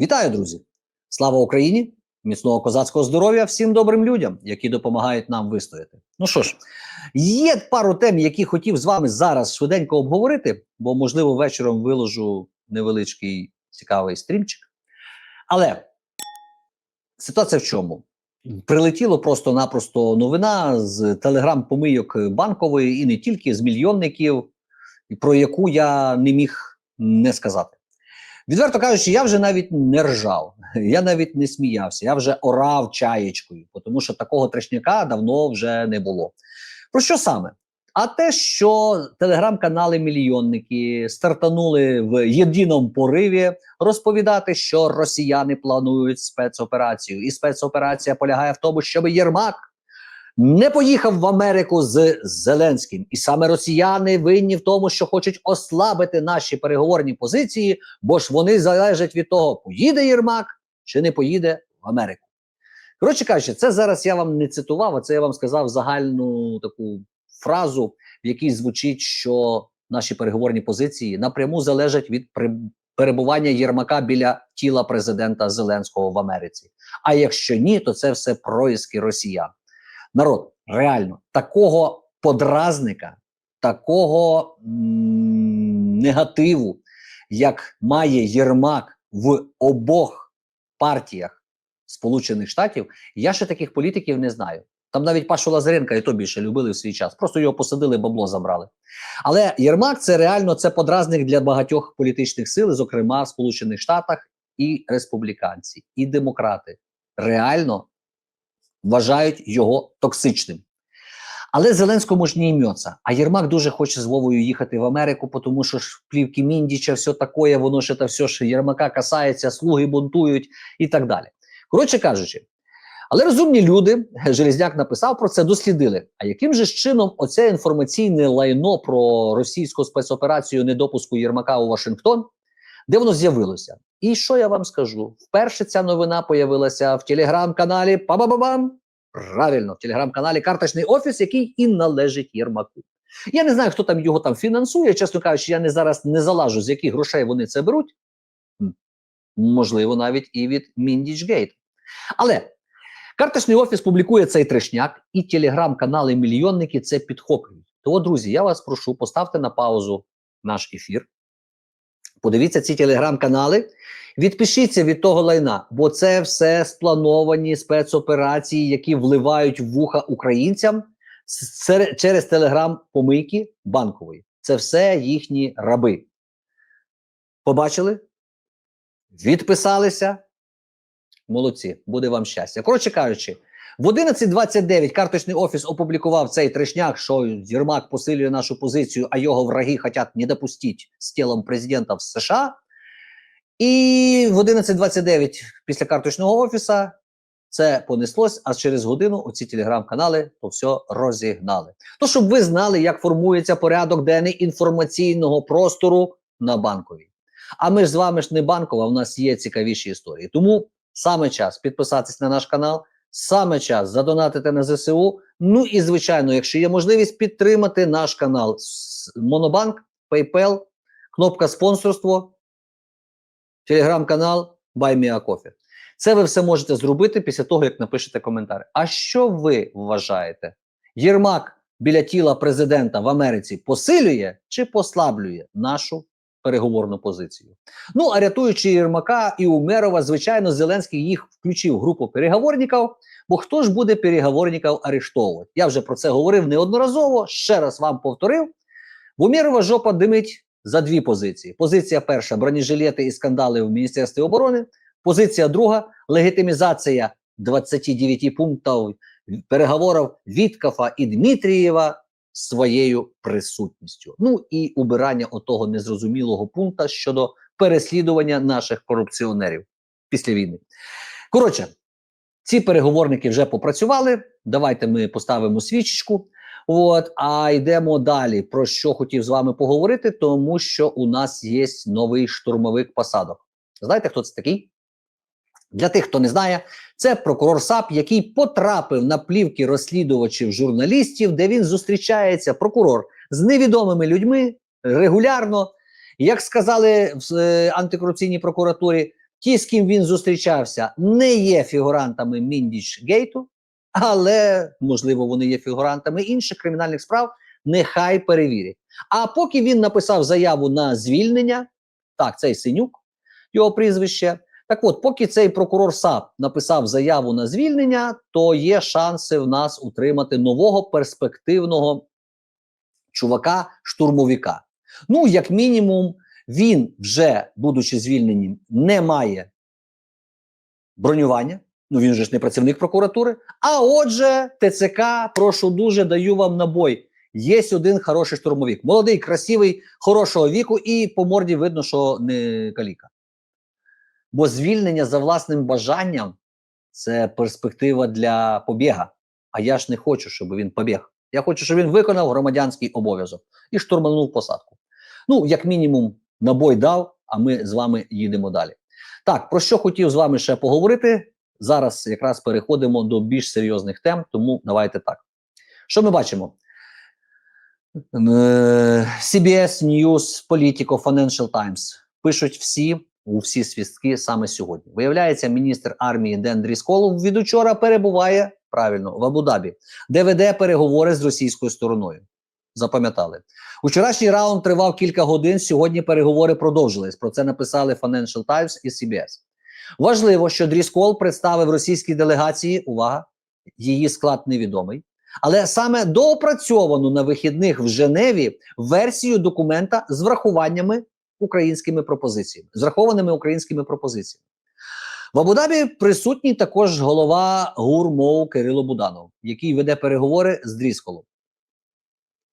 Вітаю, друзі! Слава Україні! Міцного козацького здоров'я всім добрим людям, які допомагають нам вистояти. Ну що ж, є пару тем, які хотів з вами зараз швиденько обговорити, бо, можливо, вечором виложу невеличкий цікавий стрімчик. Але ситуація в чому? Прилетіло просто-напросто новина з телеграм-помийок банкової і не тільки з мільйонників, про яку я не міг не сказати. Відверто кажучи, я вже навіть не ржав, я навіть не сміявся, я вже орав чаєчкою, тому що такого трешняка давно вже не було. Про що саме? А те, що телеграм-канали мільйонники стартанули в єдиному пориві розповідати, що росіяни планують спецоперацію, і спецоперація полягає в тому, щоб Єрмак не поїхав в Америку з Зеленським, і саме росіяни винні в тому, що хочуть ослабити наші переговорні позиції, бо ж вони залежать від того, поїде Єрмак чи не поїде в Америку. Коротше кажучи, це зараз я вам не цитував, а це я вам сказав загальну таку фразу, в якій звучить, що наші переговорні позиції напряму залежать від перебування Єрмака біля тіла президента Зеленського в Америці. А якщо ні, то це все проїски росіян. Народ, реально, такого подразника, такого негативу, як має Єрмак в обох партіях Сполучених Штатів, я ще таких політиків не знаю. Там навіть Пашу Лазаренка і то більше любили в свій час. Просто його посадили, бабло забрали. Але Єрмак це реально це подразник для багатьох політичних сил, зокрема в Сполучених Штатах, і республіканці, і демократи. Реально вважають його токсичним. Але Зеленському ж не йметься. А Єрмак дуже хоче з Вовою їхати в Америку, тому що ж плівки Міндіча, все таке, воно ж це все що Єрмака касається, слуги бунтують і так далі. Коротше кажучи, але розумні люди, Железняк написав про це, дослідили. А яким же чином оце інформаційне лайно про російську спецоперацію недопуску Єрмака у Вашингтон, де воно з'явилося? І що я вам скажу? Вперше ця новина появилася в телеграм-каналі Па-ба-ба-бам! Правильно, в телеграм-каналі Карточний офіс, який і належить Єрмаку. Я не знаю, хто там його там фінансує. Чесно кажучи, я не зараз не залажу, з яких грошей вони це беруть. Можливо, навіть і від Міндічгейт. Але карточний офіс публікує цей трешняк, і телеграм-канали мільйонники це підхоплюють. Тому, друзі, я вас прошу, поставте на паузу наш ефір. Подивіться ці телеграм-канали, відпишіться від того лайна, бо це все сплановані спецоперації, які вливають вуха українцям через телеграм-помийки банкової. Це все їхні раби. Побачили? Відписалися? Молодці, буде вам щастя. Коротше кажучи, в 11.29 карточний офіс опублікував цей трешняк, що Єрмак посилює нашу позицію, а його враги хочуть не допустити з тілом президента в США. І в 11.29 після карточного офіса це понеслось, а через годину оці телеграм-канали то все розігнали. То, щоб ви знали, як формується порядок денний інформаційного простору на банковій. А ми ж з вами ж не банкова, у нас є цікавіші історії. Тому саме час підписатись на наш канал. Саме час задонатити на ЗСУ. Ну і звичайно, якщо є можливість підтримати наш канал Монобанк, PayPal, кнопка спонсорство, телеграм-канал BuyMeACoffee. Це ви все можете зробити після того, як напишете коментар. А що ви вважаєте? Єрмак біля тіла президента в Америці посилює чи послаблює нашу переговорну позицію? Ну а рятуючи Єрмака і Умерова, звичайно, Зеленський їх включив в групу переговорників. Бо хто ж буде переговорників арештовувати? Я вже про це говорив неодноразово. Ще раз вам повторив. В Умєрова жопа димить за дві позиції: позиція перша бронежилети і скандали в Міністерстві оборони. Позиція друга легітимізація 29 пунктів переговорів Віткафа і Дмитрієва своєю присутністю. Ну і убирання отого незрозумілого пункту щодо переслідування наших корупціонерів після війни. Коротше, ці переговорники вже попрацювали. Давайте ми поставимо свічечку. От, а йдемо далі. Про що хотів з вами поговорити, тому що у нас є новий штурмовик посадок. Знаєте, хто це такий? Для тих, хто не знає, це прокурор САП, який потрапив на плівки розслідувачів журналістів, де він зустрічається прокурор з невідомими людьми регулярно. Як сказали в е, антикорупційній прокуратурі, ті, з ким він зустрічався, не є фігурантами Міндіч Гейту, але можливо вони є фігурантами інших кримінальних справ. Нехай перевірять. А поки він написав заяву на звільнення, так, цей синюк, його прізвище. Так от, поки цей прокурор САП написав заяву на звільнення, то є шанси в нас утримати нового перспективного чувака, штурмовика. Ну, як мінімум, він вже, будучи звільненим, не має бронювання. Ну, він же ж не працівник прокуратури. А отже, ТЦК, прошу дуже, даю вам набой. Є один хороший штурмовик. Молодий, красивий, хорошого віку, і по морді видно, що не каліка. Бо звільнення за власним бажанням це перспектива для побіга. А я ж не хочу, щоб він побіг. Я хочу, щоб він виконав громадянський обов'язок і штурманув посадку. Ну, як мінімум, набой дав, а ми з вами їдемо далі. Так, про що хотів з вами ще поговорити? Зараз якраз переходимо до більш серйозних тем, тому давайте так. Що ми бачимо? Е, CBS News, Politico, Financial Times пишуть всі у всі свістки саме сьогодні. Виявляється, міністр армії Ден Дріскол від учора перебуває правильно в Абу-Дабі, де веде переговори з російською стороною. Запам'ятали. Учорашній раунд тривав кілька годин. Сьогодні переговори продовжились. Про це написали Financial Times і CBS. Важливо, що Дріскол представив російській делегації. Увага, її склад невідомий. Але саме доопрацьовану на вихідних в Женеві версію документа з врахуваннями українськими пропозиціями, з врахованими українськими пропозиціями. В Абу-Дабі присутній також голова ГУР Кирило Буданов, який веде переговори з Дрісколом.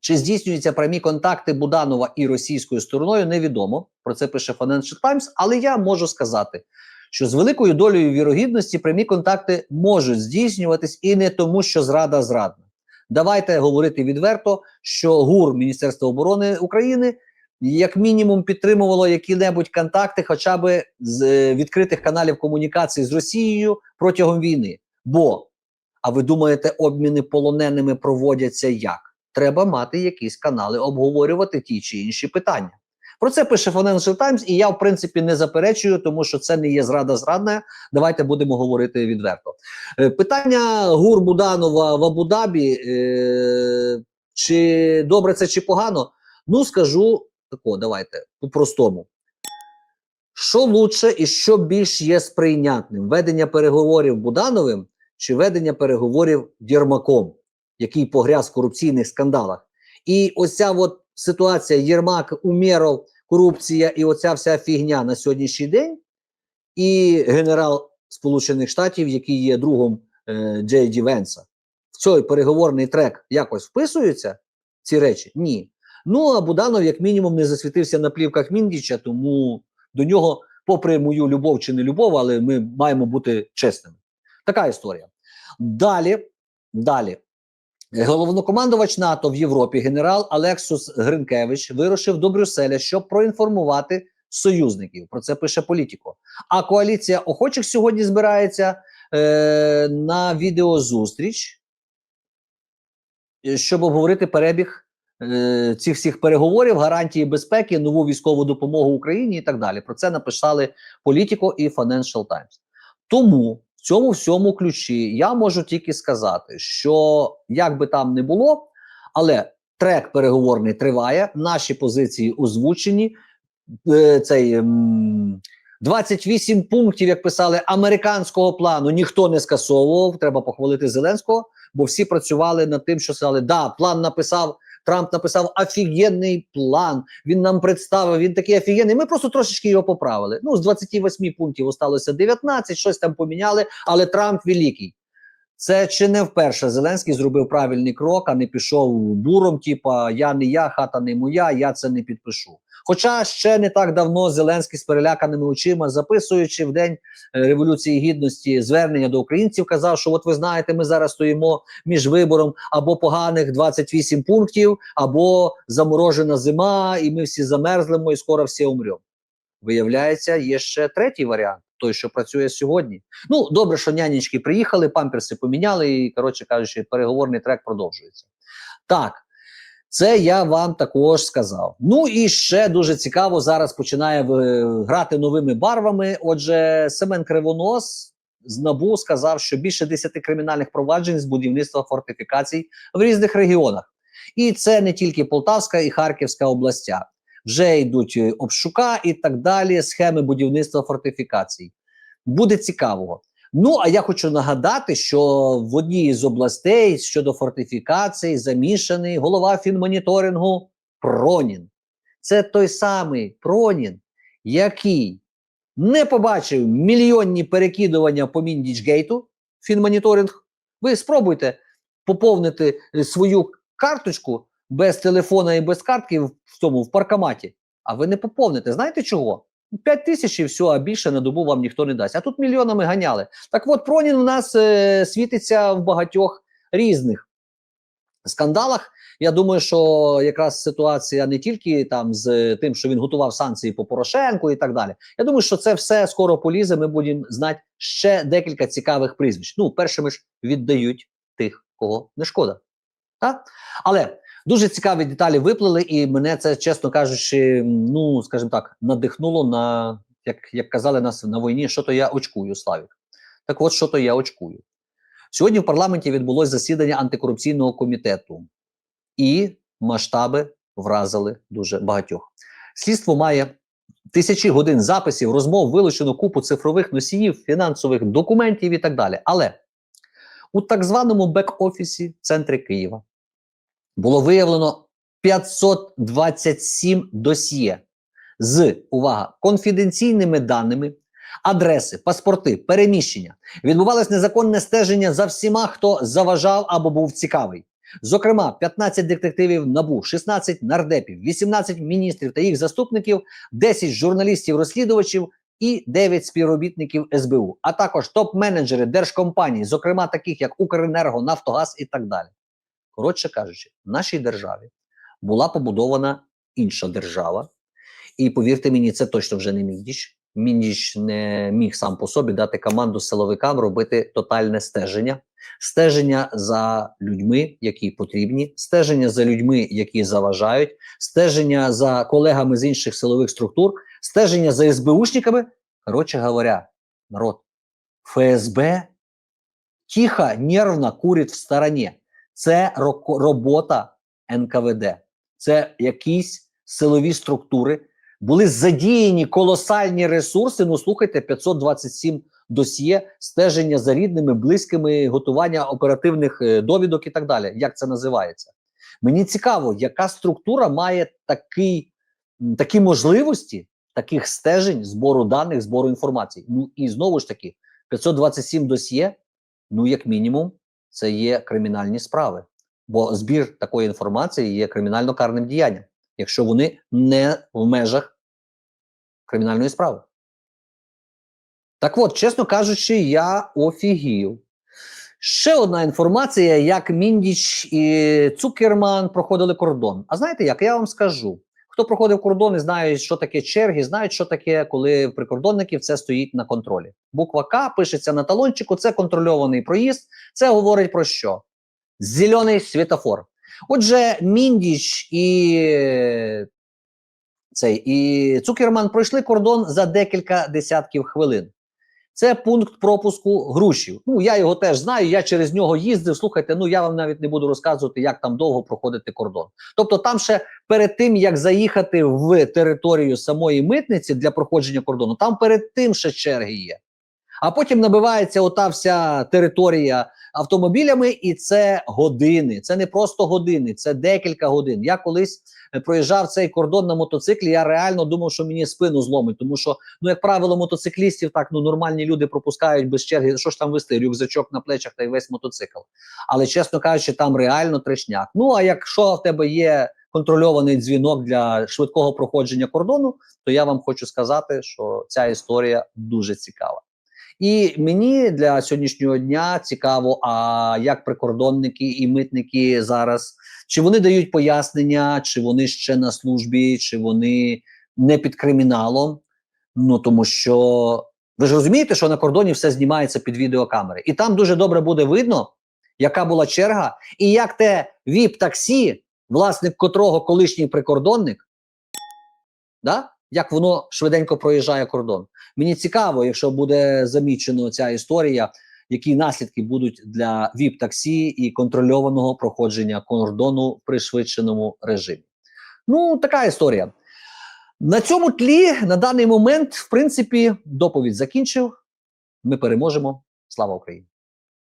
Чи здійснюються прямі контакти Буданова і російською стороною, невідомо. Про це пише Financial Times, але я можу сказати, що з великою долею вірогідності прямі контакти можуть здійснюватись і не тому, що зрада зрадна. Давайте говорити відверто, що ГУР Міністерства оборони України як мінімум підтримувало які-небудь контакти, хоча б з е, відкритих каналів комунікації з Росією протягом війни. Бо, а ви думаєте, обміни полоненими проводяться як? Треба мати якісь канали, обговорювати ті чи інші питання. Про це пише Financial Times, і я, в принципі, не заперечую, тому що це не є зрада зрадна. Давайте будемо говорити відверто. Е, питання Гур Буданова в Абу-Дабі, е, чи добре це, чи погано? Ну, скажу тако, давайте по-простому. Що лучше і що більш є сприйнятним? Ведення переговорів Будановим чи ведення переговорів Єрмаком, який погряз в корупційних скандалах? І оця от ситуація Єрмак, Умєров, корупція і оця вся фігня на сьогоднішній день, і генерал Сполучених Штатів, який є другом е, Джей Ді Венса, в цей переговорний трек якось вписуються ці речі? Ні. Ну а Буданов, як мінімум, не засвітився на плівках Міндіча, тому до нього, попри мою любов чи не любов, але ми маємо бути чесними. Така історія. Далі, далі. Головнокомандувач НАТО в Європі генерал Алексус Гринкевич вирушив до Брюсселя, щоб проінформувати союзників. Про це пише Політіко. А коаліція охочих сьогодні збирається е, на відеозустріч, е, щоб обговорити перебіг е, цих всіх переговорів, гарантії безпеки, нову військову допомогу Україні і так далі. Про це написали Політіко і Financial Times. Тому в цьому всьому ключі я можу тільки сказати, що як би там не було, але трек переговорний триває, наші позиції озвучені. Е, цей м, 28 пунктів, як писали, американського плану ніхто не скасовував. Треба похвалити Зеленського, бо всі працювали над тим, що сказали, да, план написав. Трамп написав офігенний план. Він нам представив. Він такий офігенний. Ми просто трошечки його поправили. Ну з 28 пунктів осталося 19, щось там поміняли. Але Трамп великий. Це чи не вперше Зеленський зробив правильний крок, а не пішов буром. Типа я не я, хата не моя, я це не підпишу. Хоча ще не так давно Зеленський з переляканими очима, записуючи в день е, революції гідності звернення до українців, казав, що от ви знаєте, ми зараз стоїмо між вибором або поганих 28 пунктів, або заморожена зима, і ми всі замерзлимо, і скоро всі умремо. Виявляється, є ще третій варіант. Той, що працює сьогодні. Ну, добре, що нянечки приїхали, памперси поміняли, і, коротше кажучи, переговорний трек продовжується. Так, Це я вам також сказав. Ну і ще дуже цікаво зараз починає грати новими барвами. Отже, Семен Кривонос з НАБУ сказав, що більше 10 кримінальних проваджень з будівництва фортифікацій в різних регіонах. І це не тільки Полтавська і Харківська областя. Вже йдуть е, обшука і так далі, схеми будівництва фортифікацій. Буде цікаво. Ну, а я хочу нагадати, що в одній з областей щодо фортифікацій замішаний голова фінмоніторингу Пронін. Це той самий Пронін, який не побачив мільйонні перекидування по Міндічгейту, фінмоніторинг. Ви спробуйте поповнити свою карточку без телефона і без картки в тому в паркоматі. А ви не поповните. Знаєте чого? 5 тисяч і все, а більше на добу вам ніхто не дасть. А тут мільйонами ганяли. Так от Пронін у нас е, світиться в багатьох різних скандалах. Я думаю, що якраз ситуація не тільки там з тим, що він готував санкції по Порошенку і так далі. Я думаю, що це все скоро полізе. Ми будемо знати ще декілька цікавих прізвищ. Ну, першими ж віддають тих, кого не шкода. Так? Але дуже цікаві деталі виплили, і мене це, чесно кажучи, ну скажімо так, надихнуло на як, як казали нас на війні, що то я очкую, Славік. Так от, що то я очкую. Сьогодні в парламенті відбулось засідання антикорупційного комітету, і масштаби вразили дуже багатьох. Слідство має тисячі годин записів, розмов, вилучено купу цифрових носіїв, фінансових документів і так далі. Але у так званому бек-офісі центрі Києва було виявлено 527 досьє з увага конфіденційними даними, адреси, паспорти, переміщення. Відбувалось незаконне стеження за всіма, хто заважав або був цікавий. Зокрема, 15 детективів НАБУ, 16 нардепів, 18 міністрів та їх заступників, 10 журналістів-розслідувачів і 9 співробітників СБУ, а також топ-менеджери держкомпаній, зокрема таких як Укренерго, Нафтогаз і так далі. Коротше кажучи, в нашій державі була побудована інша держава, і повірте мені, це точно вже не Міндіч. Міндіч не міг сам по собі дати команду силовикам робити тотальне стеження, стеження за людьми, які потрібні, стеження за людьми, які заважають, стеження за колегами з інших силових структур, стеження за СБУшниками. Коротше говоря, народ, ФСБ тихо, нервно курить в стороні. Це робота НКВД, це якісь силові структури. Були задіяні колосальні ресурси. Ну слухайте, 527 досьє, стеження за рідними, близькими, готування оперативних е, довідок і так далі. Як це називається? Мені цікаво, яка структура має такий, такі можливості таких стежень, збору даних, збору інформації. Ну і знову ж таки, 527 досьє, ну як мінімум, це є кримінальні справи. Бо збір такої інформації є кримінально-карним діянням, якщо вони не в межах кримінальної справи. Так от, чесно кажучи, я офігів. Ще одна інформація, як Міндіч і Цукерман проходили кордон. А знаєте як? Я вам скажу. Хто проходив кордони, знають, що таке черги, знають, що таке, коли прикордонників це стоїть на контролі. Буква К пишеться на талончику, це контрольований проїзд. Це говорить про що? Зелений світофор. Отже, Міндіч і цей і Цукерман пройшли кордон за декілька десятків хвилин. Це пункт пропуску грушів. Ну я його теж знаю. Я через нього їздив. Слухайте, ну я вам навіть не буду розказувати, як там довго проходити кордон. Тобто, там ще перед тим як заїхати в територію самої митниці для проходження кордону, там перед тим ще черги є. А потім набивається ота вся територія автомобілями, і це години. Це не просто години, це декілька годин. Я колись е, проїжджав цей кордон на мотоциклі. Я реально думав, що мені спину зломить, тому що, ну як правило, мотоциклістів так ну нормальні люди пропускають без черги. Що ж там вести? Рюкзачок на плечах та й весь мотоцикл. Але чесно кажучи, там реально трешняк. Ну а якщо в тебе є контрольований дзвінок для швидкого проходження кордону, то я вам хочу сказати, що ця історія дуже цікава. І мені для сьогоднішнього дня цікаво, а як прикордонники і митники зараз, чи вони дають пояснення, чи вони ще на службі, чи вони не під криміналом. Ну тому що ви ж розумієте, що на кордоні все знімається під відеокамери, і там дуже добре буде видно, яка була черга, і як те віп-таксі власник котрого колишній прикордонник, да? Як воно швиденько проїжджає кордон. Мені цікаво, якщо буде замічено ця історія, які наслідки будуть для ВІП-таксі і контрольованого проходження кордону в пришвидшеному режимі. Ну, така історія. На цьому тлі на даний момент, в принципі, доповідь закінчив. Ми переможемо. Слава Україні!